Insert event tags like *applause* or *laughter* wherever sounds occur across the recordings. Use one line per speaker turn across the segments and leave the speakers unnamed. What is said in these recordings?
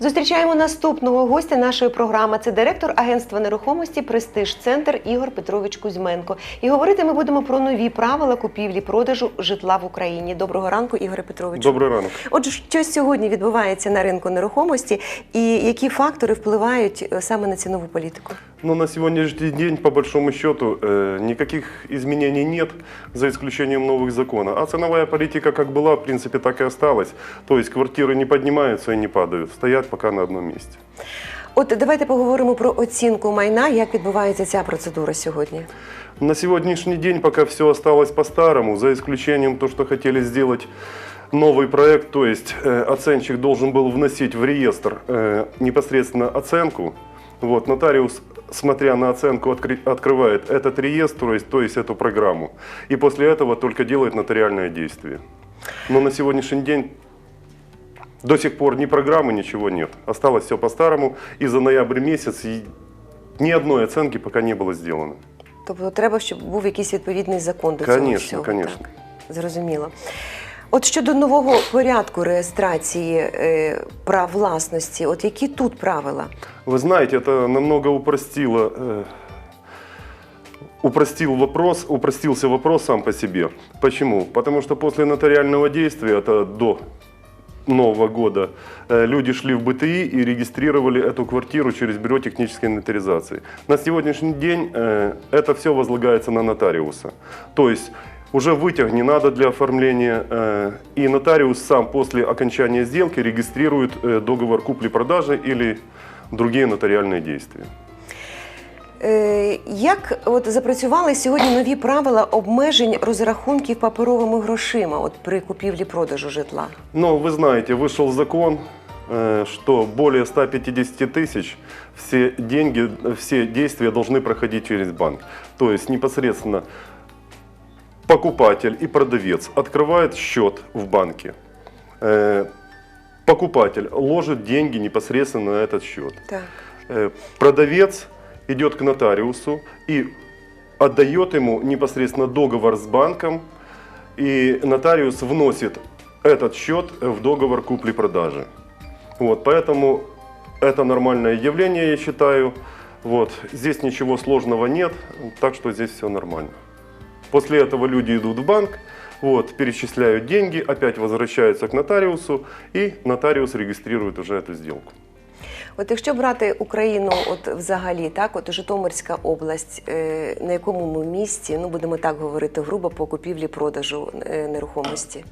Зустрічаємо наступного гостя нашої програми. Це директор агентства нерухомості Престиж Центр Ігор Петрович Кузьменко. І говорити ми будемо про нові правила купівлі продажу житла в Україні. Доброго ранку, Ігоре Петровичу.
Добрий ранок.
Отже, що сьогодні відбувається на ринку нерухомості, і які фактори впливають е, саме на цінову політику?
Ну, на сегодняшний день, по большому счету, э, никаких изменений нет, за исключением новых законов. А ценовая политика как была, в принципе, так и осталась. То есть квартиры не поднимаются и не падают, стоят пока на одном месте.
От давайте поговоримо про оцінку майна. Як відбувається ця процедура сьогодні?
На сегодняшний день пока все осталось по-старому, за исключением то, что хотели сделать новый проект, то есть э, оценщик должен был вносить в реестр э, непосредственно оценку. Вот, нотариус, смотря на оценку, откры- открывает этот реестр, то есть, то есть эту программу. И после этого только делает нотариальное действие. Но на сегодняшний день до сих пор ни программы, ничего нет. Осталось все по-старому. И за ноябрь месяц и ни одной оценки пока не было сделано.
Тобто треба, щоб був якийсь відповідний закон до цього
Конечно,
всього.
конечно.
Так, зрозуміло. От щодо нового порядку реєстрації е, прав власності, от які тут правила?
Вы знаете, это намного упростило, э, упростил вопрос, упростился вопрос сам по себе. Почему? Потому что после нотариального действия, это до Нового года, э, люди шли в БТИ и регистрировали эту квартиру через бюро технической инвентаризации. На сегодняшний день э, это все возлагается на нотариуса. То есть уже вытяг не надо для оформления, э, и нотариус сам после окончания сделки регистрирует договор купли-продажи или другие нотариальные действия.
Е, як от запрацювали сьогодні нові правила обмежень розрахунків паперовими грошима от при купівлі-продажу житла?
Но вы знаете, вышел закон, э, что более 150 тысяч все деньги, все действия должны проходить через банк. То есть непосредственно покупатель и продавец открывает счет в банке. Э, Покупатель ложит деньги непосредственно на этот счет.
Так.
Э, Продавец идет к нотариусу и отдает ему непосредственно договор с банком, и нотариус вносит этот счет в договор купли-продажи. Вот, поэтому это нормальное явление, я считаю. Вот, здесь ничего сложного нет, так что здесь все нормально. После этого люди идут в банк, вот, перечисляют деньги, опять возвращаются к нотариусу, и нотариус регистрирует уже эту сделку.
От якщо брати Україну, от взагалі, так, от Житомирська область, е, на якому ми місці, ну будемо так говорити, грубо по купівлі-продажу е, нерухомості?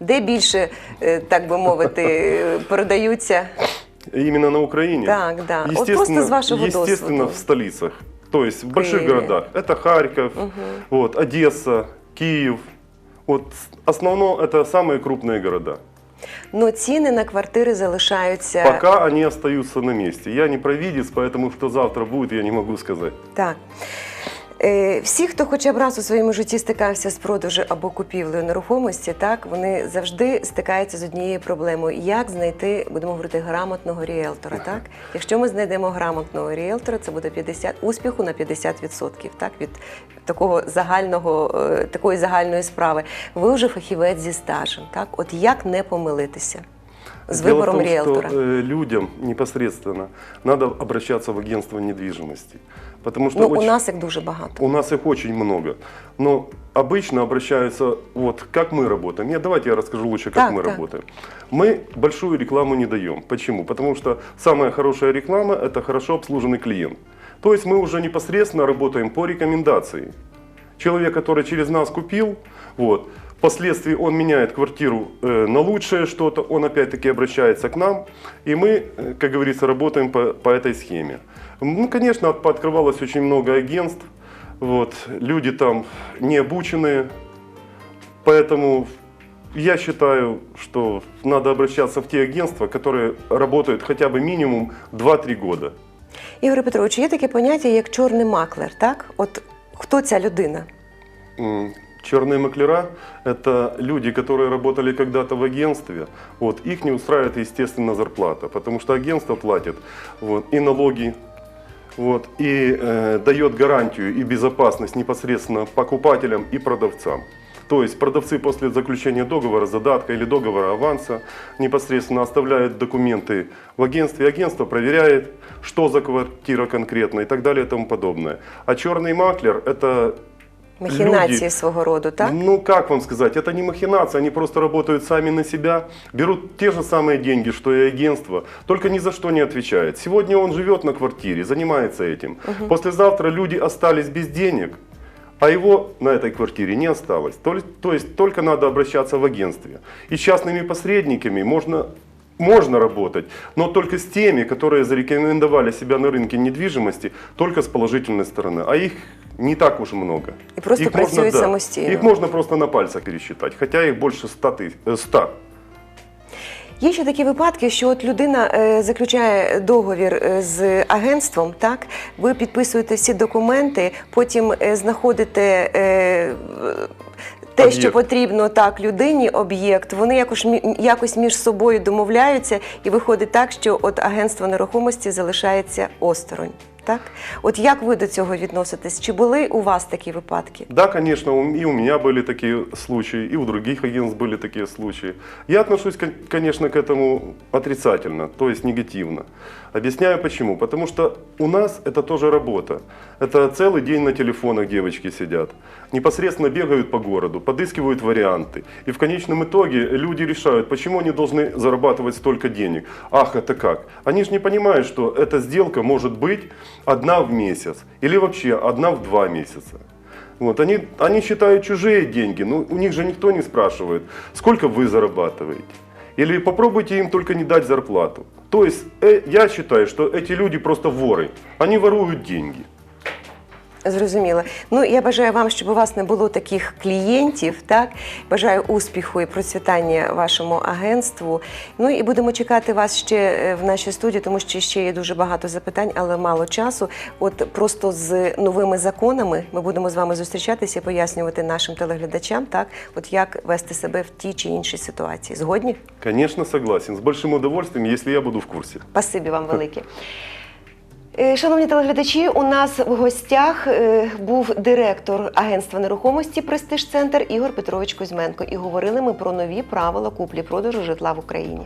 Де більше, е, так би мовити, е, продаються?
Именно на Украине?
Так, да. Вот
Естественно,
просто с вашего
естественно
досвіду.
в столицах. То есть в больших
Киеве.
городах. Это Харьков, вот, Одесса, Киев. Вот основно это самые крупные города.
Ну цены на квартиры залишаются...
Пока они остаются на месте. Я не провидец, поэтому что завтра будет, я не могу сказать.
Так. Е, Всі, хто хоча б раз у своєму житті стикався з продажу або купівлею нерухомості, так вони завжди стикаються з однією проблемою: як знайти, будемо говорити, грамотного ріелтора. Так, якщо ми знайдемо грамотного ріелтора, це буде 50 успіху на 50%, так від такого загального, е, такої загальної справи. Ви вже фахівець зі стажем. Так, от як не помилитися з
Дело в
вибором
том,
ріелтора?
Что, э, людям непосредственно надо обращаться в агентство недвижимости. Потому что
Ну, у
очень-
нас їх дуже багато.
У нас их очень много. Но обычно обращаются, вот как мы работаем. Нет, давайте я расскажу лучше, как
Так,
мы
так.
работаем. Мы большую рекламу не даем. Почему? Потому что самая хорошая реклама – это хорошо обслуженный клиент. То есть мы уже непосредственно работаем по рекомендации. Человек, который через нас купил, вот, впоследствии он меняет квартиру э, на лучшее что-то, он опять-таки обращается к нам, и мы, э, как говорится, работаем по, по этой схеме. Ну, конечно, от- пооткрывалось очень много агентств, вот, люди там не обученные, поэтому я считаю, что надо обращаться в те агентства, которые работают хотя бы минимум 2-3 года.
Ігор Петрович, є таке поняття, як чорний маклер, так? От хто ця людина?
Черные маклера – это люди, которые работали когда-то в агентстве. Вот, их не устраивает, естественно, зарплата, потому что агентство платит вот, и налоги, вот, и э, дает гарантию и безопасность непосредственно покупателям и продавцам. То есть продавцы после заключения договора, задатка или договора аванса непосредственно оставляют документы в агентстве, агентство проверяет, что за квартира конкретно и так далее и тому подобное. А черный маклер – это
Махінації
люди,
свого роду, так?
ну, как вам сказать, это не махинация, они просто работают сами на себя, берут те же самые деньги, что и агентство, только ни за что не отвечает. Сегодня он живет на квартире, занимается этим. Послезавтра люди остались без денег, а его на этой квартире не осталось. То, ли- то есть только надо обращаться в агентстве. И с частными посредниками можно можно работать, но только с теми, которые зарекомендовали себя на рынке недвижимости, только с положительной стороны. А их не так уж много.
И просто
Их можно,
працюют
да,
самостійно.
Их можно просто на пальцах пересчитать, хотя их больше 100. тысяч- э, 100.
Є ще такі випадки, що от людина е, заключає договір е, з агентством, так ви підписуєте всі документи, потім е, знаходите. Е, те, що потрібно так людині, об'єкт, вони якось, якось між собою домовляються, і виходить так, що от агентство нерухомості залишається осторонь Так, от як ви до цього відноситесь? Чи були у вас такі випадки?
Да, конечно, у- и у меня были такие случаи, и у других агентств были такие случаи. Я отношусь, кон- конечно, к этому отрицательно, то есть негативно. Объясняю почему. Потому что у нас это тоже работа. Это целый день на телефонах девочки сидят. Непосредственно бегают по городу, подыскивают варианты. И в конечном итоге люди решают, почему они должны зарабатывать столько денег. Ах, это как? Они же не понимают, что эта сделка может быть одна в месяц. Или вообще одна в два месяца. Вот, они, они считают чужие деньги, но у них же никто не спрашивает, сколько вы зарабатываете. Или попробуйте им только не дать зарплату. То есть э, я считаю, что эти люди просто воры. Они воруют деньги.
Зрозуміло. Ну я бажаю вам, щоб у вас не було таких клієнтів. Так бажаю успіху і процвітання вашому агентству. Ну і будемо чекати вас ще е, в нашій студії, тому що ще є дуже багато запитань, але мало часу. От просто з новими законами ми будемо з вами зустрічатися і пояснювати нашим телеглядачам, так от як вести себе в тій чи іншій ситуації. Згодні?
Конечно, согласен. С большим удовольствием, если я буду в курсе.
Спасибі вам *laughs* велике. Е, Шановні телеглядачі, у нас в гостях е, був директор агентства нерухомості Престиж Центр Ігор Петрович Кузьменко. І говорили ми про нові правила куплі-продажу житла в Україні.